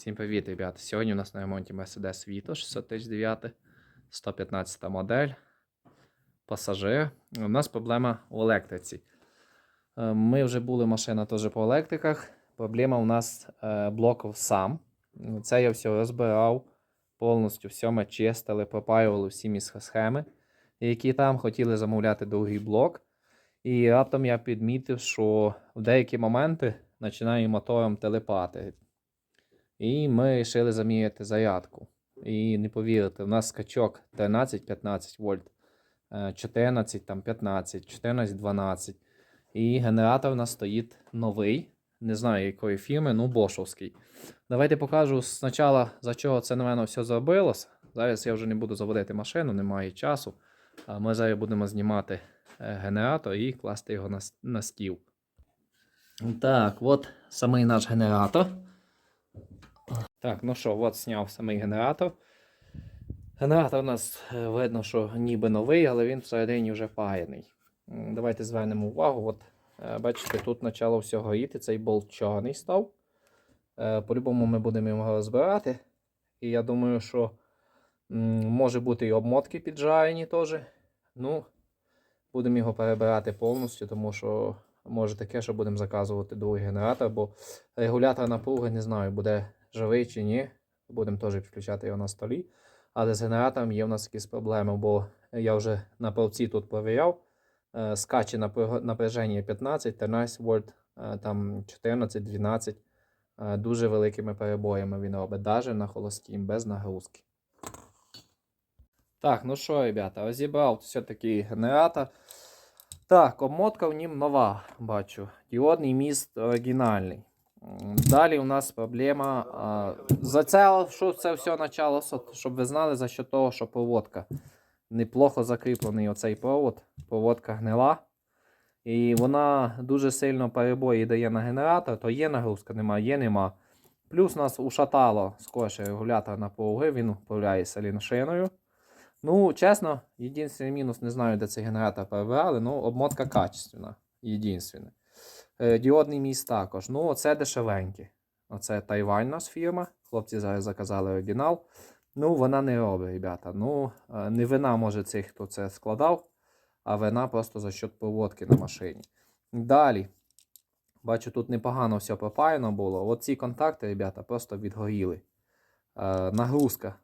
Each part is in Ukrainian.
Всім привіт, ребята. Сьогодні у нас на ремонті Mercedes Vito 609, 115 модель. Пасажир. У нас проблема у електриці. Е, Ми вже були машина теж по електриках. Проблема у нас е, блоків сам. Це я все розбирав, повністю все ми чистили, пропаювали всі місхосхеми, які там хотіли замовляти другий блок. І раптом я підмітив, що в деякі моменти починає мотором телепати. І ми вирішили заміряти зарядку. І не повірите, у нас скачок 13-15 вольт, е, 14, там 15, 14, 12. І генератор у нас стоїть новий. Не знаю якої фірми, ну бошовський. Давайте покажу спочатку, за чого це на мене все зробилося. Зараз я вже не буду заводити машину, немає часу. Ми зараз будемо знімати е, генератор і класти його на стіл. Так, от самий наш генератор. Так, ну що, от зняв самий генератор. Генератор у нас е, видно, що ніби новий, але він всередині вже паяний. Давайте звернемо увагу. От, е, бачите, тут почало все горіти, цей болт чорний став. Е, По-любому ми будемо його розбирати. І я думаю, що може бути і обмотки піджарені теж. Ну, будемо його перебирати повністю, тому що може таке, що будемо заказувати другий генератор, бо регулятор напруги не знаю, буде живий чи ні. Будемо теж підключати його на столі. Але з генератором є в нас якісь проблеми, бо я вже на полці тут перевіряв. Е, Скаче напряження 15, 13 вольт, е, там 14, 12. Е, Дуже великими перебоями він робить, навіть на холостім, без нагрузки. Так, ну що, ребята, розібрав все-таки генератор. Так, обмотка в нім нова, бачу. Діодний міст оригінальний. Далі у нас проблема. За це, що це все почалося, щоб ви знали, за що того, що проводка. Неплохо закріплений оцей провод. Проводка гнила. І вона дуже сильно перебої дає на генератор, то є нагрузка, нема, є, нема. Плюс нас ушатало скорше регулятор на напруги, він управляє саліншиною. Ну, чесно, єдиний мінус, не знаю, де цей генератор перебирали, ну, обмотка качественна. Єдинственне. Е, Діодний міст також. Ну, оце дешевеньке. Оце Тайвань нас фірма. Хлопці зараз заказали оригінал. Ну, вона не робить, ребята. Ну, е, не вина, може, цих, хто це складав, а вина просто за счет проводки на машині. Далі. Бачу, тут непогано все пропаяно було. Оці контакти, ребята, просто відгоріли. Е, нагрузка.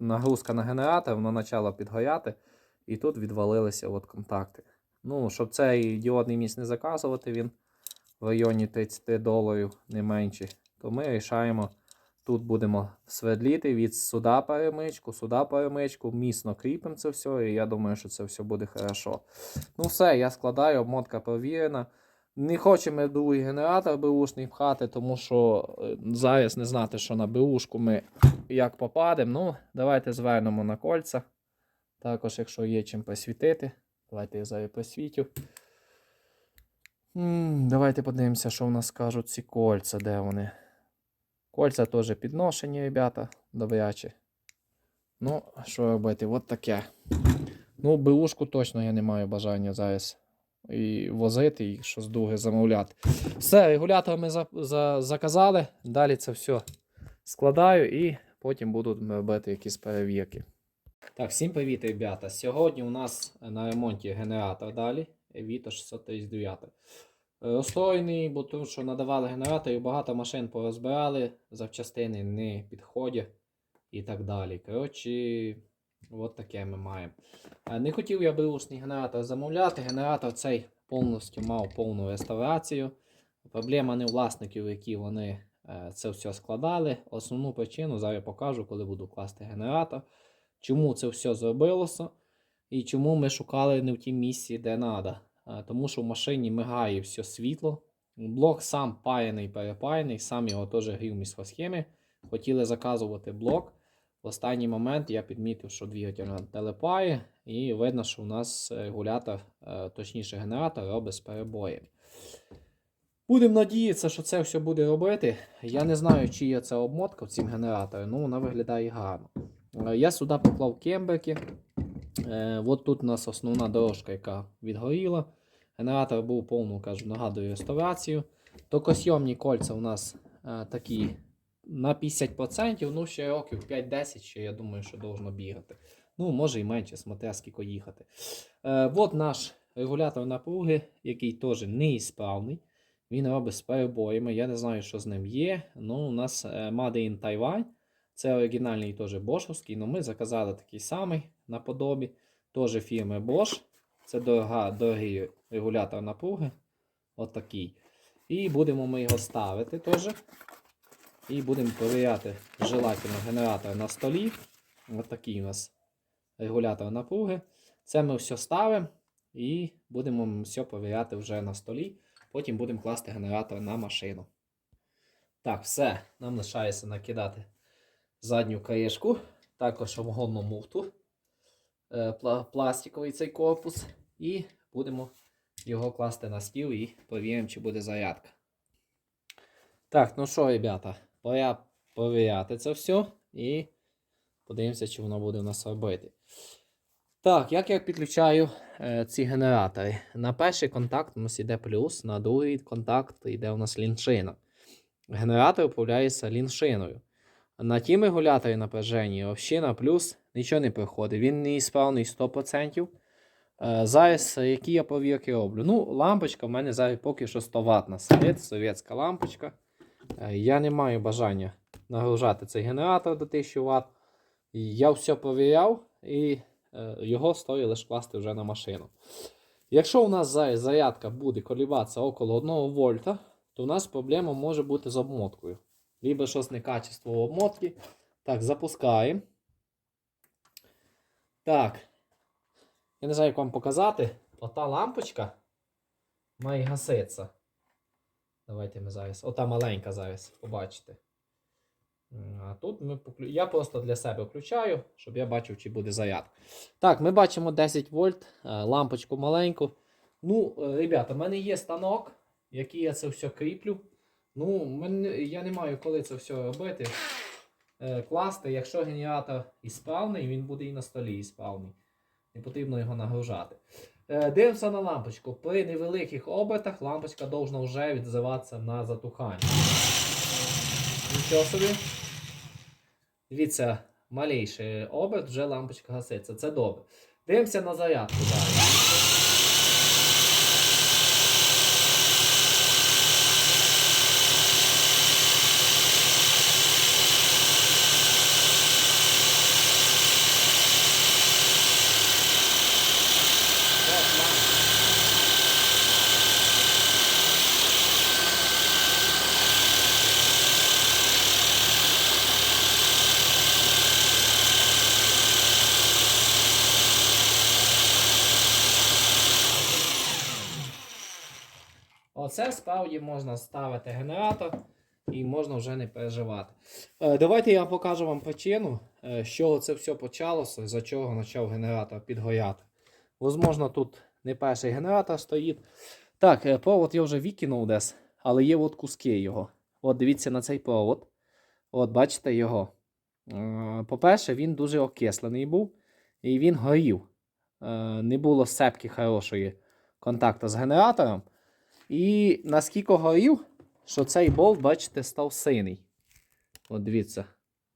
Нагрузка на генератор, воно почало підгоряти, і тут відвалилися от контакти. Ну, щоб цей діодний міст не заказувати, він в районі 30 доларів не менше, то ми рішаємо. Тут будемо свердліти від сюди перемичку, сюди перемичку, міцно кріпимо це все, і я думаю, що це все буде хорошо. Ну все, я складаю, обмотка провірена. Не хочемо другий генератор беушний пхати, тому що е, зараз не знати, що на беушку ми як попадемо. Ну, давайте звернемо на кольця. Також, якщо є чим посвітити, давайте я зараз посвітю. Давайте подивимося, що в нас кажуть ці кольця, де вони. Кольця теж підношені, ребята, добрячі. Ну, що робити? От таке. Ну, беушку точно я не маю бажання зараз і возити, і щось друге замовляти. Все, регулятор ми за, за, заказали. Далі це все складаю і потім буду робити якісь перевірки. Так, всім привіт, ребята. Сьогодні у нас на ремонті генератор далі. Vito 639. Розстроєний, бо тому що надавали генератор і багато машин порозбирали, запчастини не підходять і так далі. Коротше, от таке ми маємо. Е, Не хотів я беушний генератор замовляти. Генератор цей повністю мав повну реставрацію. Проблема не власників, які вони е, це все складали. Основну причину зараз я покажу, коли буду класти генератор. Чому це все зробилося і чому ми шукали не в тім місці, де треба. Тому що в машині мигає все світло. Блок сам паяний, перепаяний, сам його теж грів місхосхеми. Хотіли заказувати блок. В останній момент я підмітив, що двигатель телепає, і видно, що у нас регулятор, е, точніше генератор, робить з перебоями. Будемо надіятися, що це все буде робити. Я не знаю, чи є це обмотка в цім генераторі, ну вона виглядає гарно. Е, Я сюди поклав кембрики. Е, от тут у нас основна дорожка, яка відгоріла. Генератор був повну, кажу, нагадую, реставрацію. Токосйомні кольця у нас е, такі на 50%, ну ще років 5-10, ще я думаю, що должно бігати. Ну, може і менше, смотря скільки їхати. Е, от наш регулятор напруги, який теж неісправний. Він робить з перебоями. Я не знаю, що з ним є. Ну, у нас е, Made in Taiwan. Це оригінальний теж бошовський, але ми заказали такий самий наподобі. Теж фірми Bosch. Це дорога, дорогий регулятор напруги. Отакий. І будемо ми його ставити теж. І будемо перевіряти желательно генератор на столі. Отакий у нас регулятор напруги. Це ми все ставимо і будемо все перевіряти вже на столі. Потім будемо класти генератор на машину. Так, все. Нам лишається накидати задню кришку, також обгонну муфту, пластиковий цей корпус. І будемо його класти на стіл і перевіримо, чи буде зарядка. Так, ну що, ребята, пора перевіряти це все і подивимося, чи воно буде у нас робити. Так, як я підключаю е, ці генератори? На перший контакт у нас йде плюс, на другий контакт йде у нас ліншина. Генератор управляється ліншиною. На тім регуляторі напряження взагалі на плюс нічого не приходить. Він не ісправний 100%. Е, Зараз е, які я повірки роблю? Ну, лампочка в мене зараз поки що 100 Вт сидить, совєтська лампочка. Е, Я не маю бажання нагружати цей генератор до 1000 Вт. Я все перевіряв і його стоїть лише класти вже на машину. Якщо у нас зараз зарядка буде колібатися около 1 вольта, то у нас проблема може бути з обмоткою. Либо щось некачество обмотки. Так, запускаємо. Так. Я не знаю, як вам показати. Ота лампочка має гаситися. Давайте ми зараз. Ота маленька зараз, побачите. А тут ми поклю... я просто для себе включаю, щоб я бачив, чи буде зарядка. Так, ми бачимо 10 вольт, е, лампочку маленьку. Ну, е, ребята, в мене є станок, який я це все кріплю. Ну, я не маю коли це все робити. Е, класти, якщо генератор ісправний, він буде і на столі ісправний. Не потрібно його нагружати. Е, дивимося на лампочку. При невеликих обертах лампочка повинна вже відзиватися на затухання. Нічого собі. Дивіться, малейший оберт, вже лампочка гаситься. Це добре. Дивимося на зарядку далі. От лампочка. Оце справді можна ставити генератор і можна вже не переживати. Е, давайте я покажу вам причину, е, з чого це все почалося, за чого почав генератор підгоряти. Возможно, тут не перший генератор стоїть. Так, е, провод я вже викинув десь, але є от куски його. От дивіться на цей провод. От бачите його. По-перше, він дуже окислений був і він горів. Не було сепки хорошої контакту з генератором. І наскільки горів, що цей болт, бачите, став синий. От дивіться.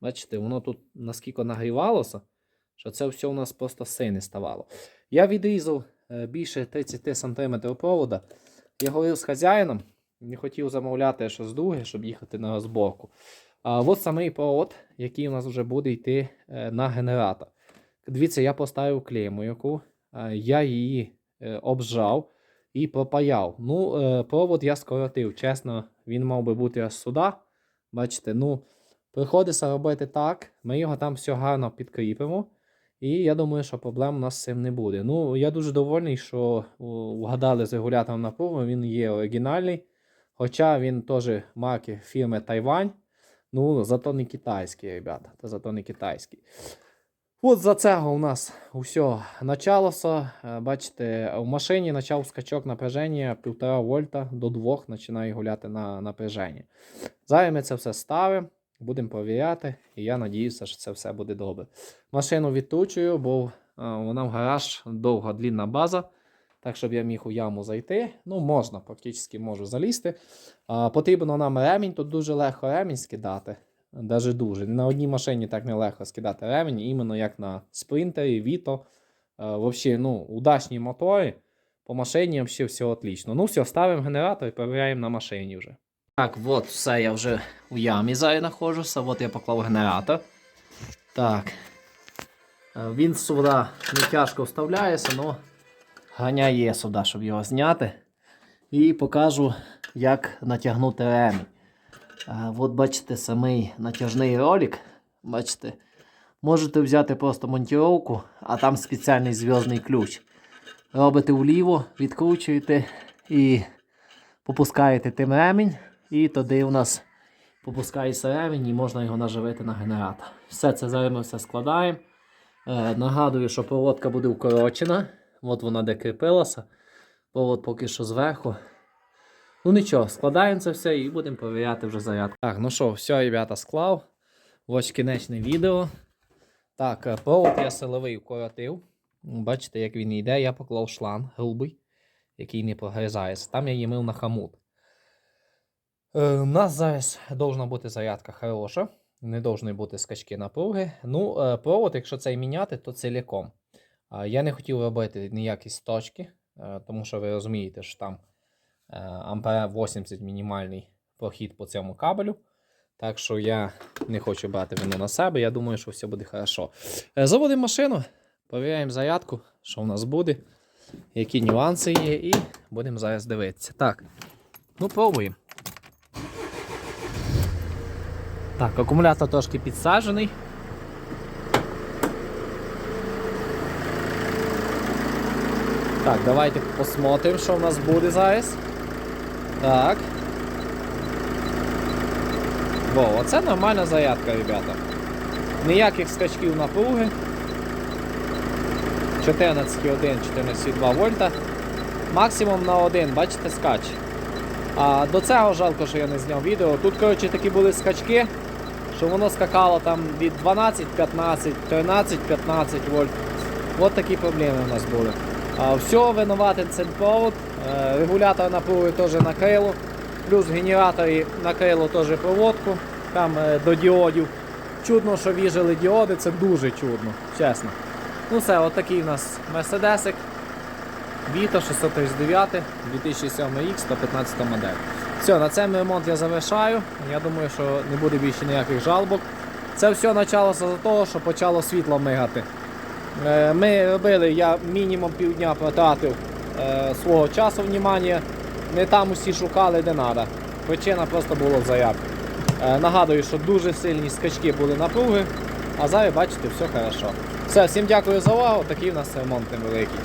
Бачите, воно тут наскільки нагрівалося, що це все у нас просто сине ставало. Я відрізав е, більше 30 см провода. Я говорив з хазяїном, не хотів замовляти щось друге, щоб їхати на розборку. А от самий провод, який у нас вже буде йти е, на генератор. Дивіться, я поставив клейму, яку е, я її обжав і пропаяв. Ну, е, провод я скоротив. Чесно, він мав би бути аж сюди. Бачите, ну, приходиться робити так. Ми його там все гарно підкріпимо. І я думаю, що проблем у нас з цим не буде. Ну, я дуже довольний, що вгадали з регулятором напруги, він є оригінальний. Хоча він теж марки фірми Тайвань. Ну, зато не китайський, ребята. Та зато не китайський. От за цього у нас все почалося. Е, Бачите, в машині почав скачок напряження 1,5 вольта до 2 починає гуляти на напряження. Зараз ми це все ставимо, будемо перевіряти, і я сподіваюся, що це все буде добре. Машину відтучую, бо е, вона в гараж довга длінна база. Так, щоб я міг у яму зайти. Ну, можна, практично можу залізти. А, потрібно нам ремінь, тут дуже легко ремінь скидати. Даже дуже. На одній машині так нелегко скидати ремень, іменно як на спринтері, Віто. Взагалі, ну, удачні мотори. По машині взагалі все отлично. Ну все, ставимо генератор і перевіряємо на машині вже. Так, от все, я вже у ямі зараз знаходжуся. От я поклав генератор. Так. Е, Він сюди не тяжко вставляється, але ганяє сюди, щоб його зняти. І покажу, як натягнути ремінь. От бачите самий натяжний ролик. Бачите, можете взяти просто монтіровку, а там спеціальний зв'язний ключ. Робите вліво, відкручуєте і попускаєте тим ремінь. І тоді у нас попускається ремінь і можна його наживити на генератор. Все це зараз ми все складаємо. Е, нагадую, що проводка буде вкорочена. От вона де кріпилася. Провод поки що зверху. Ну нічого, складаємо це все і будемо перевіряти вже зарядку. Так, ну що, все, ребята, склав. Ось кінечне відео. Так, е, провод я силовий вкоротив. Бачите, як він йде, я поклав шланг грубий, який не прогризається. Там я її мив на хамут. Е, у нас зараз должна бути зарядка хороша. Не повинні бути скачки напруги. Ну, е, провод, якщо цей міняти, то ціляком. А, Я не хотів робити ніякі сточки, е, тому що ви розумієте, що там е, ампера 80 мінімальний прохід по цьому кабелю. Так що я не хочу брати вину на себе. Я думаю, що все буде хорошо. Е, Заводимо машину, перевіряємо зарядку, що в нас буде, які нюанси є, і будемо зараз дивитися. Так, ну пробуємо. Так, акумулятор трошки підсаджений. Так, давайте посмотрим, що в нас буде зараз. Так. Во, оце нормальна зарядка, ребята. Ніяких скачків напруги. 14,1, 14,2 вольта. Максимум на 1, бачите, скач. А до цього жалко, що я не зняв відео. Тут, коротше, такі були скачки, що воно скакало там від 12, 15, 13, 15 вольт. От такі проблеми у нас були. А, все, винуватий цей провод. Е, Регулятор напруги теж накрило. Плюс в генераторі накрило теж проводку. Там е, до діодів. Чудно, що віжили діоди, це дуже чудно, чесно. Ну все, от такий у нас Мерседесик. Віто 639 2007 рік, 115 модель. Все, на цей ремонт я завершаю. Я думаю, що не буде більше ніяких жалобок. Це все почалося з того, що почало світло мигати. Е, Ми робили, я мінімум півдня потратив е, свого часу внімання. Не там усі шукали, де треба. Причина просто була в заявці. Е, Нагадую, що дуже сильні скачки були напруги, а зараз бачите, все хорошо. Все, всім дякую за увагу. Такий у нас ремонт невеликий.